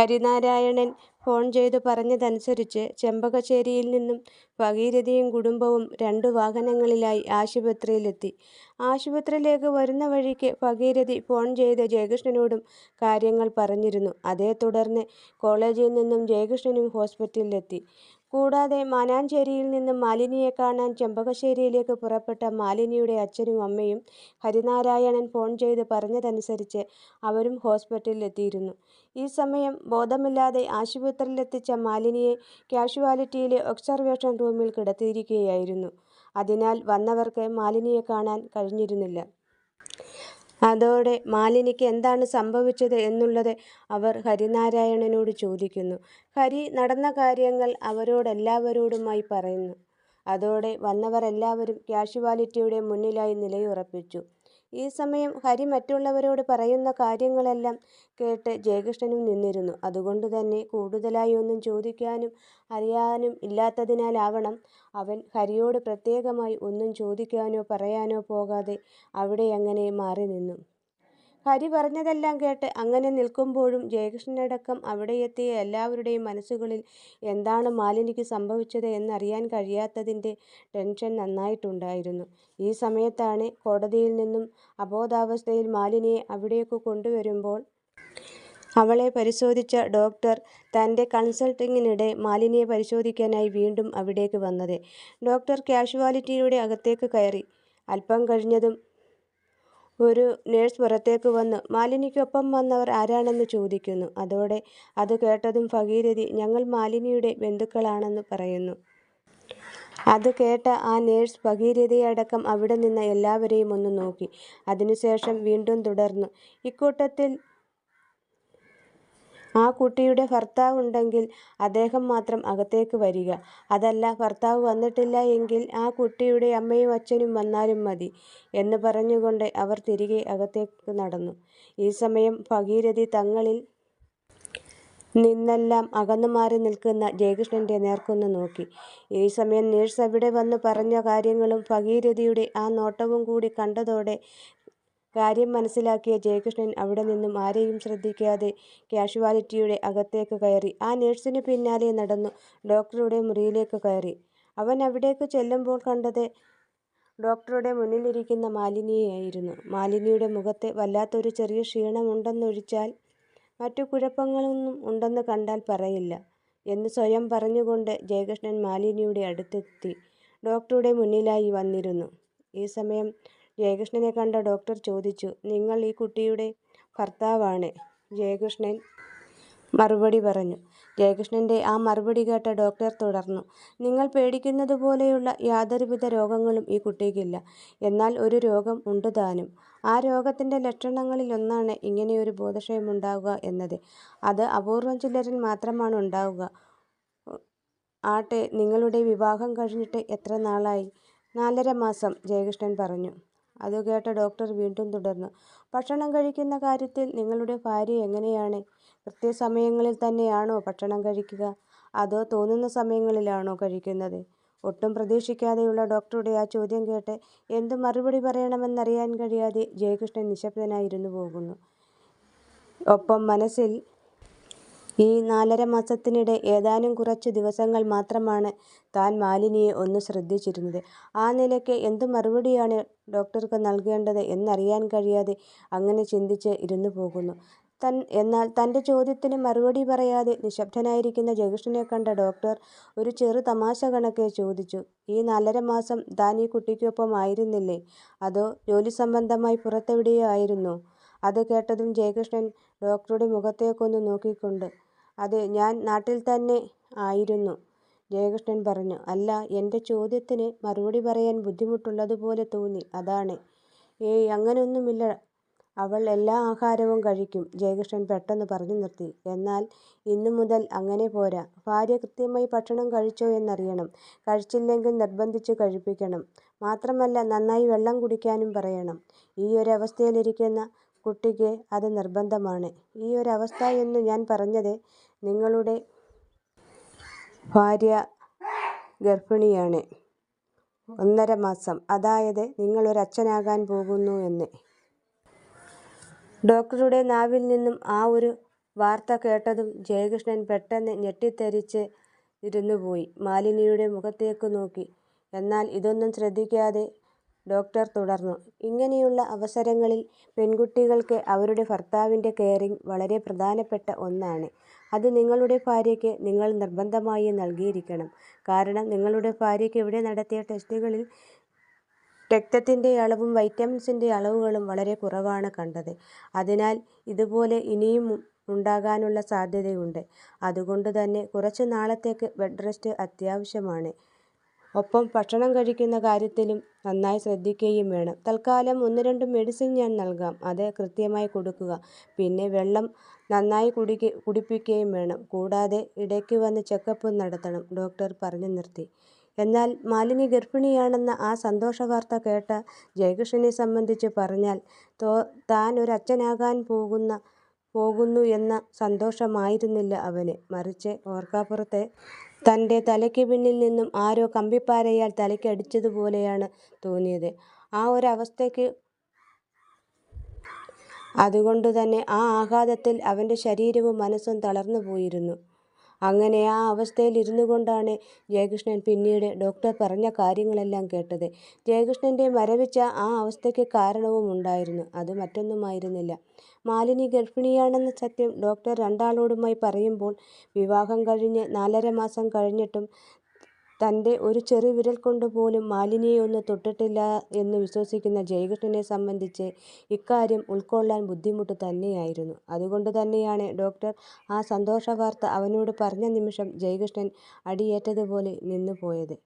Harinarayanan phone ചെയ്തു പറഞ്ഞതനുസരിച്ച് ചെമ്പകശ്ശേരിയിൽ നിന്നും ഭഗീരഥയും കുടുംബവും രണ്ടു വാഹനങ്ങളിലായി ആശുപത്രിയിലെത്തി. ആശുപത്രിയിലേക്ക് വരുന്ന വഴിക്ക് ഭഗീരഥി ഫോൺ ചെയ്ത് ജയകൃഷ്ണനോടും കാര്യങ്ങൾ പറഞ്ഞിരുന്നു. അതേത്തുടർന്ന് കോളേജിൽ നിന്നും ജയകൃഷ്ണനും ഹോസ്പിറ്റലിലെത്തി. കൂടാതെ മാനാഞ്ചേരിയിൽ നിന്ന് മാലിനിയെ കാണാൻ ചെമ്പകശ്ശേരിയിലേക്ക് പുറപ്പെട്ട മാലിനിയുടെ അച്ഛനും അമ്മയും ഹരിനാരായണൻ ഫോൺ ചെയ്ത് പറഞ്ഞതനുസരിച്ച് അവരും ഹോസ്പിറ്റലിൽ എത്തിയിരുന്നു ഈ സമയം ബോധമില്ലാതെ ആശുപത്രിയിലെത്തിച്ച മാലിനിയെ കാഷ്വാലിറ്റിയിലെ ഒബ്സർവേഷൻ റൂമിൽ കിടത്തിയിരിക്കുകയായിരുന്നു. അതിനാൽ വന്നവർക്ക് മാലിനിയെ കാണാൻ കഴിഞ്ഞിരുന്നില്ല. അതോടെ മാലിനിക്ക് എന്താണ് സംഭവിച്ചത് എന്നുള്ളത് അവർ ഹരിനാരായണനോട് ചോദിക്കുന്നു. ഹരി നടന്ന കാര്യങ്ങൾ അവരോടെല്ലാവരോടുമായി പറയുന്നു. അതോടെ വന്നവർ എല്ലാവരും കാഷ്വാലിറ്റിയുടെ മുന്നിലായി നിലയുറപ്പിച്ചു. ഈ സമയം ഹരി മറ്റുള്ളവരോട് പറയുന്ന കാര്യങ്ങളെല്ലാം കേട്ട് ജയകൃഷ്ണനും നിന്നിരുന്നു. അതുകൊണ്ട് തന്നെ കൂടുതലായി ഒന്നും ചോദിക്കാനും അറിയാനും ഇല്ലാത്തതിനാലാവണം അവൻ ഹരിയോട് പ്രത്യേകമായി ഒന്നും ചോദിക്കാനോ പറയാനോ പോകാതെ അവിടെ അങ്ങനെ മാറി മാറിനിന്നു. ഹരി പറഞ്ഞതെല്ലാം കേട്ട് അങ്ങനെ നിൽക്കുമ്പോഴും ജയകൃഷ്ണനടക്കം അവിടെയെത്തിയ എല്ലാവരുടെയും മനസ്സുകളിൽ എന്താണ് മാലിനിക്ക് സംഭവിച്ചത് എന്നറിയാൻ കഴിയാത്തതിന്റെ ടെൻഷൻ നന്നായിട്ടുണ്ടായിരുന്നു. ഈ സമയത്താണ് കോടതിയിൽ നിന്നും അബോധാവസ്ഥയിൽ മാലിനിയെ അവിടേക്ക് കൊണ്ടുവരുമ്പോൾ അവളെ പരിശോധിച്ച ഡോക്ടർ തന്റെ കൺസൾട്ടിങ്ങിനിടെ മാലിനിയെ പരിശോധിക്കാനായി വീണ്ടും അവിടേക്ക് വന്നത്. ഡോക്ടർ കാഷ്വാലിറ്റിയുടെ അകത്തേക്ക് കയറി. അല്പം കഴിഞ്ഞതും ഒരു നേഴ്സ് പുറത്തേക്ക് വന്നു മാലിനിക്കൊപ്പം വന്നവർ ആരാണെന്ന് ചോദിക്കുന്നു. അതോടെ അത് കേട്ടതും ഭഗീരഥി ഞങ്ങൾ മാലിനിയുടെ ബന്ധുക്കളാണെന്ന് പറയുന്നു. അത് കേട്ട ആ നേഴ്സ് ഭഗീരഥിയടക്കം അവിടെ നിന്ന എല്ലാവരെയും ഒന്ന് നോക്കി. അതിനുശേഷം വീണ്ടും തുടർന്നു ഇക്കൂട്ടത്തിൽ ആ കുട്ടിയുടെ ഭർത്താവ് ഉണ്ടെങ്കിൽ അദ്ദേഹം മാത്രം അകത്തേക്ക് വരിക. അതല്ല ഭർത്താവ് വന്നിട്ടില്ല എങ്കിൽ ആ കുട്ടിയുടെ അമ്മയും അച്ഛനും വന്നാലും മതി എന്ന് പറഞ്ഞുകൊണ്ട് അവർ തിരികെ അകത്തേക്ക് നടന്നു. ഈ സമയം ഭഗീരഥി തങ്ങളിൽ നിന്നെല്ലാം അകന്നു മാറി നിൽക്കുന്ന ജയകൃഷ്ണന്റെ നേർക്കൊന്ന് നോക്കി. ഈ സമയം നേഴ്സ് അവിടെ വന്ന് പറഞ്ഞ കാര്യങ്ങളും ഭഗീരഥിയുടെ ആ നോട്ടവും കൂടി കണ്ടതോടെ കാര്യം മനസ്സിലാക്കിയ ജയകൃഷ്ണൻ അവിടെ നിന്നും ആരെയും ശ്രദ്ധിക്കാതെ കാഷ്വാലിറ്റിയുടെ അകത്തേക്ക് കയറി ആ നേഴ്സിന് പിന്നാലെ നടന്നു ഡോക്ടറുടെ മുറിയിലേക്ക് കയറി. അവൻ അവിടേക്ക് ചെല്ലുമ്പോൾ കണ്ടത് ഡോക്ടറുടെ മുന്നിലിരിക്കുന്ന മാലിനിയായിരുന്നു മാലിനിയുടെ മുഖത്തെ വല്ലാത്തൊരു ചെറിയ ക്ഷീണമുണ്ടെന്നൊഴിച്ചാൽ മറ്റു കുഴപ്പങ്ങളൊന്നും ഉണ്ടെന്ന് കണ്ടാൽ പറയില്ല എന്ന് സ്വയം പറഞ്ഞുകൊണ്ട് ജയകൃഷ്ണൻ മാലിനിയുടെ അടുത്തെത്തി ഡോക്ടറുടെ മുന്നിലായി വന്നിരുന്നു. ഈ സമയം ജയകൃഷ്ണനെ കണ്ട ഡോക്ടർ ചോദിച്ചു നിങ്ങൾ ഈ കുട്ടിയുടെ ഭർത്താവാണ് ജയകൃഷ്ണൻ മറുപടി പറഞ്ഞു. ജയകൃഷ്ണന്റെ ആ മറുപടി കേട്ട ഡോക്ടർ തുടർന്നു നിങ്ങൾ പേടിക്കുന്നത് പോലെയുള്ള യാതൊരുവിധ രോഗങ്ങളും ഈ കുട്ടിക്കില്ല. എന്നാൽ ഒരു രോഗം ഉണ്ട് ഉണ്ടുതാനും. ആ രോഗത്തിന്റെ ലക്ഷണങ്ങളിലൊന്നാണ് ഇങ്ങനെയൊരു ബോധക്ഷയമുണ്ടാവുക എന്നത്. അത് അപൂർവം ചിലരിൽ മാത്രമാണ് ഉണ്ടാവുക. ആട്ടെ നിങ്ങളുടെ വിവാഹം കഴിഞ്ഞിട്ട് എത്ര നാളായി? നാലര മാസം ജയകൃഷ്ണൻ പറഞ്ഞു. അതുകേട്ട ഡോക്ടർ വീണ്ടും തുടർന്നു ഭക്ഷണം കഴിക്കുന്ന കാര്യത്തിൽ നിങ്ങളുടെ ഭാര്യ എങ്ങനെയാണ്? കൃത്യസമയങ്ങളിൽ തന്നെയാണോ ഭക്ഷണം കഴിക്കുക? അതോ തോന്നുന്ന സമയങ്ങളിലാണോ കഴിക്കുന്നത്? ഒട്ടും പ്രതീക്ഷിക്കാതെയുള്ള ഡോക്ടറുടെ ആ ചോദ്യം കേട്ട് എന്തു മറുപടി പറയണമെന്നറിയാൻ കഴിയാതെ ജയകൃഷ്ണൻ നിശബ്ദനായിരുന്നു പോകുന്നു ഒപ്പം മനസ്സിൽ ഈ നാലര മാസത്തിനിടെ ഏതാനും കുറച്ച് ദിവസങ്ങൾ മാത്രമാണ് താൻ മാലിനിയെ ഒന്ന് ശ്രദ്ധിച്ചിരുന്നത്. ആ നിലയ്ക്ക് എന്തു മറുപടിയാണ് ഡോക്ടർക്ക് നൽകേണ്ടത് എന്നറിയാൻ കഴിയാതെ അങ്ങനെ ചിന്തിച്ച് ഇരുന്നു പോകുന്നു തൻ എന്നാൽ തന്റെ ചോദ്യത്തിന് മറുപടി പറയാതെ നിശബ്ദനായിരിക്കുന്ന ജയകൃഷ്ണനെ കണ്ട ഡോക്ടർ ഒരു ചെറു തമാശ കണക്കെ ചോദിച്ചു ഈ നാലര മാസം താൻ ഈ കുട്ടിക്കൊപ്പം ആയിരുന്നില്ലേ? അതോ ജോലി സംബന്ധമായി പുറത്തെവിടെയോ ആയിരുന്നു അത് കേട്ടതും ജയകൃഷ്ണൻ ഡോക്ടറുടെ മുഖത്തേക്കൊന്ന് നോക്കിക്കൊണ്ട് അതെ ഞാൻ നാട്ടിൽ തന്നെ ആയിരുന്നു ജയകൃഷ്ണൻ പറഞ്ഞു. അല്ല എന്റെ ചോദ്യത്തിന് മറുപടി പറയാൻ ബുദ്ധിമുട്ടുള്ളതുപോലെ തോന്നി അതാണ്. ഏയ് അങ്ങനെയൊന്നുമില്ല, അവൾ എല്ലാ ആഹാരവും കഴിക്കും ജയകൃഷ്ണൻ പെട്ടെന്ന് പറഞ്ഞു നിർത്തി. എന്നാൽ ഇന്നു മുതൽ അങ്ങനെ പോരാ. ഭാര്യ കൃത്യമായി ഭക്ഷണം കഴിച്ചോ എന്നറിയണം. കഴിച്ചില്ലെങ്കിൽ നിർബന്ധിച്ച് കഴിപ്പിക്കണം. മാത്രമല്ല നന്നായി വെള്ളം കുടിക്കാനും പറയണം. ഈയൊരവസ്ഥയിലിരിക്കുന്ന കുട്ടിക്ക് അത് നിർബന്ധമാണ്. ഈയൊരവസ്ഥ എന്നു ഞാൻ പറഞ്ഞത് നിങ്ങളുടെ ഭാര്യ ഗർഭിണിയാണ്. ഒന്നര മാസം. അതായത് നിങ്ങൾ അച്ഛനാകാൻ പോകുന്നു എന്ന്. ഡോക്ടറുടെ നാവിൽ നിന്നും ആ ഒരു വാർത്ത കേട്ടതും ജയകൃഷ്ണൻ പെട്ടെന്ന് ഞെട്ടിത്തെരിച്ച് ഇരുന്നു പോയി മാലിനിയുടെ മുഖത്തേക്ക് നോക്കി. എന്നാൽ ഇതൊന്നും ശ്രദ്ധിക്കാതെ ഡോക്ടർ തുടർന്നു. ഇങ്ങനെയുള്ള അവസരങ്ങളിൽ പെൺകുട്ടികൾക്ക് അവരുടെ ഭർത്താവിന്റെ കെയറിങ് വളരെ പ്രധാനപ്പെട്ട ഒന്നാണ്. അത് നിങ്ങളുടെ ഭാര്യയ്ക്ക് നിങ്ങൾ നിർബന്ധമായി നൽകിയിരിക്കണം. കാരണം നിങ്ങളുടെ ഭാര്യയ്ക്ക് ഇവിടെ നടത്തിയ ടെസ്റ്റുകളിൽ രക്തത്തിന്റെ അളവും വൈറ്റമിൻസിന്റെ അളവുകളും വളരെ കുറവാണ് കണ്ടത്. അതിനാൽ ഇതുപോലെ ഇനിയും ഉണ്ടാകാനുള്ള സാധ്യതയുണ്ട്. അതുകൊണ്ട് തന്നെ കുറച്ച് നാളത്തേക്ക് ബെഡ് റെസ്റ്റ് അത്യാവശ്യമാണ്. ഒപ്പം ഭക്ഷണം കഴിക്കുന്ന കാര്യത്തിലും നന്നായി ശ്രദ്ധിക്കുകയും വേണം. തൽക്കാലം ഒന്ന് രണ്ട് മെഡിസിൻ ഞാൻ നൽകാം. അത് കൃത്യമായി കൊടുക്കുക. പിന്നെ വെള്ളം നന്നായി കുടിപ്പിക്കുകയും വേണം. കൂടാതെ ഇടയ്ക്ക് വന്ന് ചെക്കപ്പ് നടത്തണം ഡോക്ടർ പറഞ്ഞു നിർത്തി. എന്നാൽ മാലിനി ഗർഭിണിയാണെന്ന ആ സന്തോഷവാർത്ത കേട്ട ജയകൃഷ്ണനെ സംബന്ധിച്ച് പറഞ്ഞാൽ തോ താൻ ഒരു അച്ഛനാകാൻ പോകുന്ന പോകുന്നു എന്ന സന്തോഷമായിരുന്നില്ല അവന്. മറിച്ച് ഓർക്കാപ്പുറത്തെ തന്റെ തലയ്ക്ക് പിന്നിൽ നിന്നും ആരോ കമ്പിപ്പാരയാൽ തലയ്ക്കടിച്ചതുപോലെയാണ് തോന്നിയത്. ആ ഒരവസ്ഥയ്ക്ക് അതുകൊണ്ട് തന്നെ ആ ആഘാതത്തിൽ അവന്റെ ശരീരവും മനസ്സും തളർന്നുപോയിരുന്നു. അങ്ങനെ ആ അവസ്ഥയിൽ ഇരുന്നു കൊണ്ടാണ് ജയകൃഷ്ണൻ പിന്നീട് ഡോക്ടർ പറഞ്ഞ കാര്യങ്ങളെല്ലാം കേട്ടത്. ജയകൃഷ്ണന്റെ മരവിച്ച ആ അവസ്ഥയ്ക്ക് കാരണവും ഉണ്ടായിരുന്നു. അത് മറ്റൊന്നുമായിരുന്നില്ല. മാലിനി ഗർഭിണിയാണെന്ന സത്യം ഡോക്ടർ രണ്ടാളോടുമായി പറയുമ്പോൾ വിവാഹം കഴിഞ്ഞ് നാലര മാസം കഴിഞ്ഞിട്ടും തന്റെ ഒരു ചെറുവിരൽ കൊണ്ട് പോലും മാലിനിയെ ഒന്ന് തൊട്ടിട്ടില്ല എന്ന് വിശ്വസിക്കുന്ന ജയകൃഷ്ണനെ സംബന്ധിച്ച് ഇക്കാര്യം ഉൾക്കൊള്ളാൻ ബുദ്ധിമുട്ട് തന്നെയായിരുന്നു. അതുകൊണ്ട് തന്നെയാണ് ഡോക്ടർ ആ സന്തോഷവാർത്ത അവനോട് പറഞ്ഞ നിമിഷം ജയകൃഷ്ണൻ അടിയേറ്റതുപോലെ നിന്നുപോയത്.